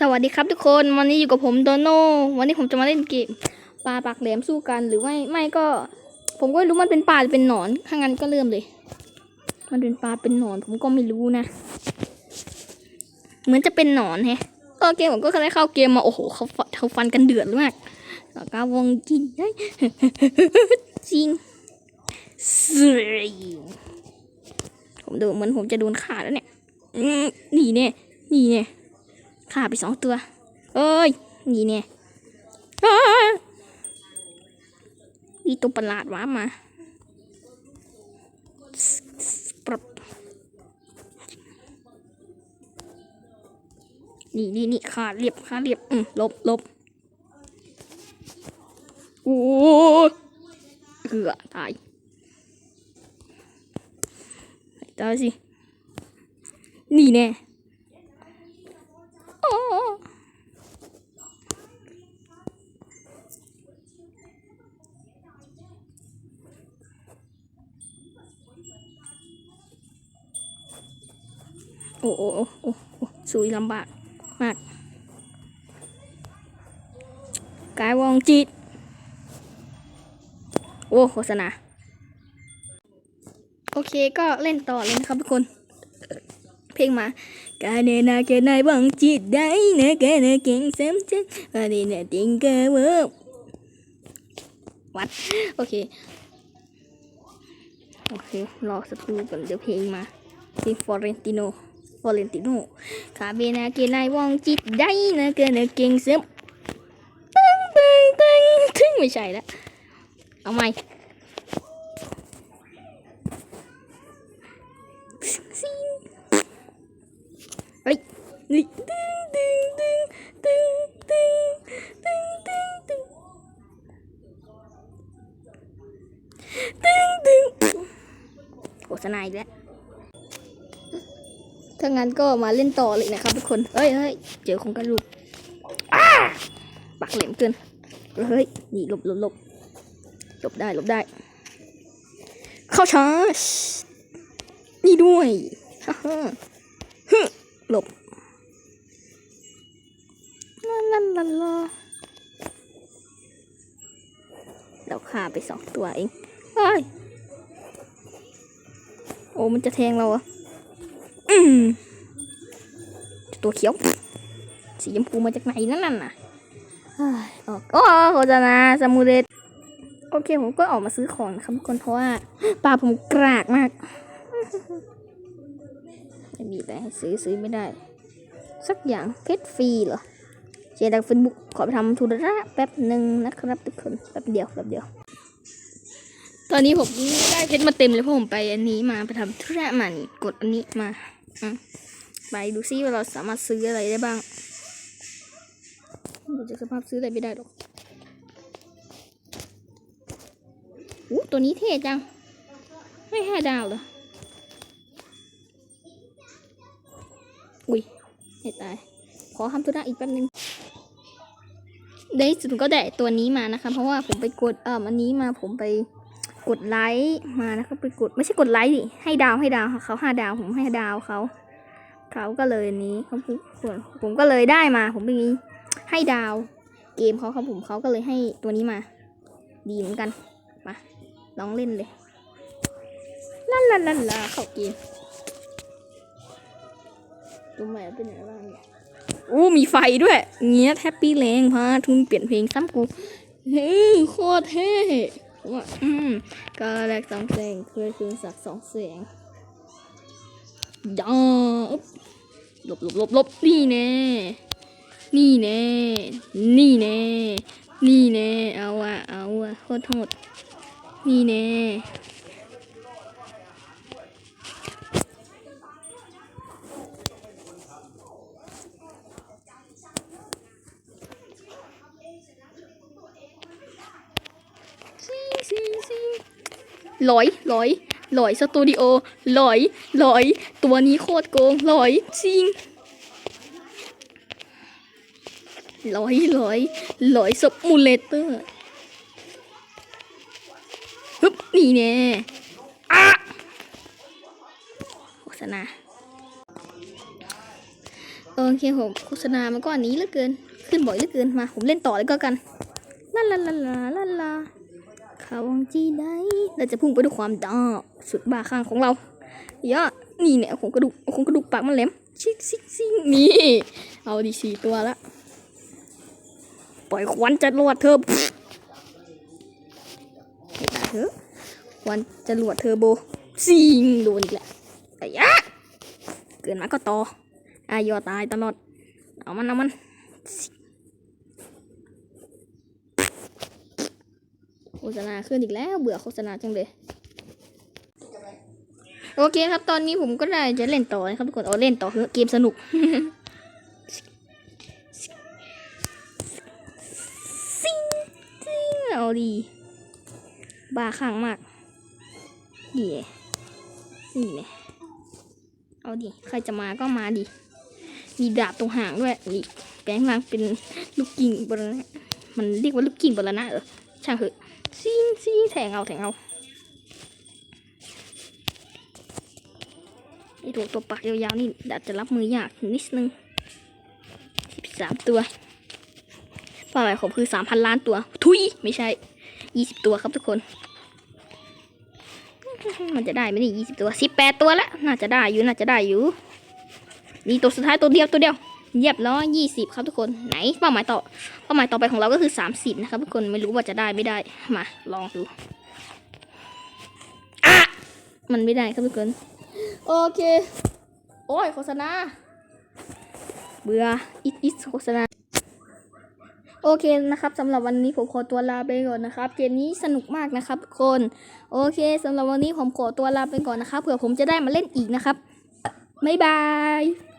สวัสดีครับทุกคนวันนี้อยู่กับผมโดโน่วันนี้ผมจะมาเล่นเกมปลาปากแหลมสู้กันหรือไม่ไม่ก็ ผมก็ไม่รู้มันเป็นปลาหรือเป็นหนอนถ้างั้นก็เริ่มเลย มันเป็นปลาเป็นหนอน ผมก็ไม่รู้นะ เหมือนจะเป็นหนอนแฮะก็เกมผมก็เคยได้เข้าเกมมาโอ้โหเขาฟันเขาฟันกันเดือดมากแล้วก็วงกินได้จริงสวยผมดูเหมือนผมจะโดนฆ่าแล้วเนี่ยนี่เนี่ยนี่เนี่ย ฆ่าไปสองตัว เอ้ย นี่เนี่ยมีตัวประหลาดว้ามาปรับนี่นี่นี่ขาเรียบขาเรียบ อืมลบลบโอ้เกือตาย ตายสิ นี่แน่ โอ้โอ้โอ้โอ้โอ้โอ้สุยลำบากมากกายวองจิต โอ้โฆษณา โอเคก็เล่นต่อเลยนะครับทุกคน เพลงมากาเนนาเกนายบังจิตได้นะกาเนเก่งเสมจังกาเนนาติงเกอเวอร์วัดโอเค โอเค รอสักครู่ก่อนเดี๋ยวเพลงมาเพลงฟอเรนติโนฟอเรนติโนคาเบนาเกนายวังจิตได้นะกาเนเก่งเสมตึ้งตึ้งตึงตึงไม่ใช่ล้วเอาใหม่ เฮ้ยนี่ตึงตึงตึงตึงตึงตึงตึงตึงตึงตึงโฆษณาอีกแล้วถ้างั้นก็มาเล่นต่อเลยนะครับทุกคน เฮ้ยเฮ้ยเจอของกันลูกปักแหลมเกิน เฮ้ยหนีหลบหลบหลบหลบได้หลบได้ เข้าชาร์จนี่ด้วยฮ่าฮ่า หลบลาลาลาลาเราฆ่าไปสองตัวเองเฮ้ยโอ้มันจะแทงเราอะอืมตัวเขียว สีชมพูมาจากไหนนั่นน่ะเฮ้ยออกโอ้โฆษณาสมูเดตโอเค ผมก็ออกมาซื้อของนะครับทุกคนเพราะว่าปลาผมกรากมาก ไม่มีอะไรให้ซื้อซื้อไม่ได้ สักอย่างเพชรฟรีเหรอเจดังเฟซบุ๊กขอไปทำธุระแป๊บหนึ่งนะครับทุกคนแป๊บเดียวแป๊บเดียว ตอนนี้ผมได้เพชรมาเต็มเลยเพราะผมไปอันนี้มาไปทำธุระมานี่กดอันนี้มาไปดูซิว่าเราสามารถซื้ออะไรได้บ้างเราจะสภาพซื้ออะไรไม่ได้หรอกอู้ตัวนี้เท่จัง ไม่ห้าดาวเหรอ ให้ตายขอทำธุระอีกแป๊บนึงในสุดก็ได้ตัวนี้มานะคะ เพราะว่าผมไปกดเอ่ออันนี้มาผมไปกดไลค์มานะครับไปกดไม่ใช่กดไลค์ดิให้ดาวให้ดาวเขาห้าดาวผมให้ดาวเขาเขาก็เลยนี้เขาพูดผมก็เลยได้มา ผมไปให้ดาว เกมเขาครับผมเขาก็เลยให้ตัวนี้มา ดีเหมือนกันมาลองเล่นเลยลาลาลาลาเข้าเกม ตัวใหม่เป็นไงบ้างเนี่ยอู้มีไฟด้วย เงี้ยแฮปปี้แรงพาทุนเปลี่ยนเพลงซ้ำกูเฮ้ยโคตรเท่ว่าอืมกาแรกสองแสงเคยคืนสักสองแสงยอบหลบหลบหลบหลบนี่แน่ นี่แน่ นี่แน่ นี่แน่ เอาอะเอาอะโคตรโหดนี่แน่ซิ งซิลอยลอยลอยสตูดิโอลอยลอยตัวนี้โคตรโกงลอยจริงลอยลอยลอยสมูเลเตอร์ฮึบนี่แน่อะโฆษณาโอเคผมโฆษณามันก็อันนี้เหลือเกิน ขึ้นบ่อยเหลือเกินมา ผมเล่นต่อเลยก็กันลาลาลาลาลา เขาวังจีได้เราจะพุ่งไปด้วยความดาสุดบ้าคลั่งของเราเยอะนี่เนี่ยของกระดูกของกระดูกปากมันแหลมชิกซิกซิงนี่ เอาดีสี่ตัวละ ปล่อยควันจะรวดเธอเห็นไหมเถอควันจะรวดเทอร์โบซิงโดนอีกแล้วไอ้ยะเกินมาก็ต่ออายอตายตลอด เอามันเอามัน โฆษณาขึ้นอีกแล้วเบื่อโฆษณาจังเลย โอเคครับตอนนี้ผมก็ได้จะเล่นต่อนะครับทุกคนเอาเล่นต่อเถอเกมสนุกซิงซิงเอาดีบ้าข้างมากดีนี่เนี่ยเอาดิ ใครจะมาก็มาดิ มีดาบตรงหางด้วยนี่แปลงร่างเป็นลูกกิ่งบรณะมันเรียกว่าลูกกิ่งบรณะเหรอช่างเถอะ ซิงซิงแทงเอาแทงเอาไอตัวตัวปากยาวๆนี่อาจจะรับมือยากนิดนึงสิบสามตัวเป้าหมายผมคือสามพันล้านตัว ทุยไม่ใช่ยี่สิบตัวครับทุกคน มันจะได้ไหมนี่ยี่สิบตัวสิบแปดตัวแล้ว น่าจะได้อยู่ น่าจะได้อยู่ นี่ตัวสุดท้ายตัวเดียวตัวเดียว เยียบร้อยยี่สิบครับทุกคนไหนเป้าหมายต่อเป้าหมายต่อไปของเราก็คือสามสิบนะครับทุกคนไม่รู้ว่าจะได้ไม่ได้มาลองดูอะมันไม่ได้ครับทุกคนโอเค โอ้ยโฆษณาเบื่ออิดอิดโฆษณาโอเคนะครับสำหรับวันนี้ผมขอตัวลาไปก่อนนะครับเกมนี้สนุกมากนะครับทุกคนโอเคสำหรับวันนี้ผมขอตัวลาไปก่อนนะครับเผื่อผมจะได้มาเล่นอีกนะครับบ๊ายบาย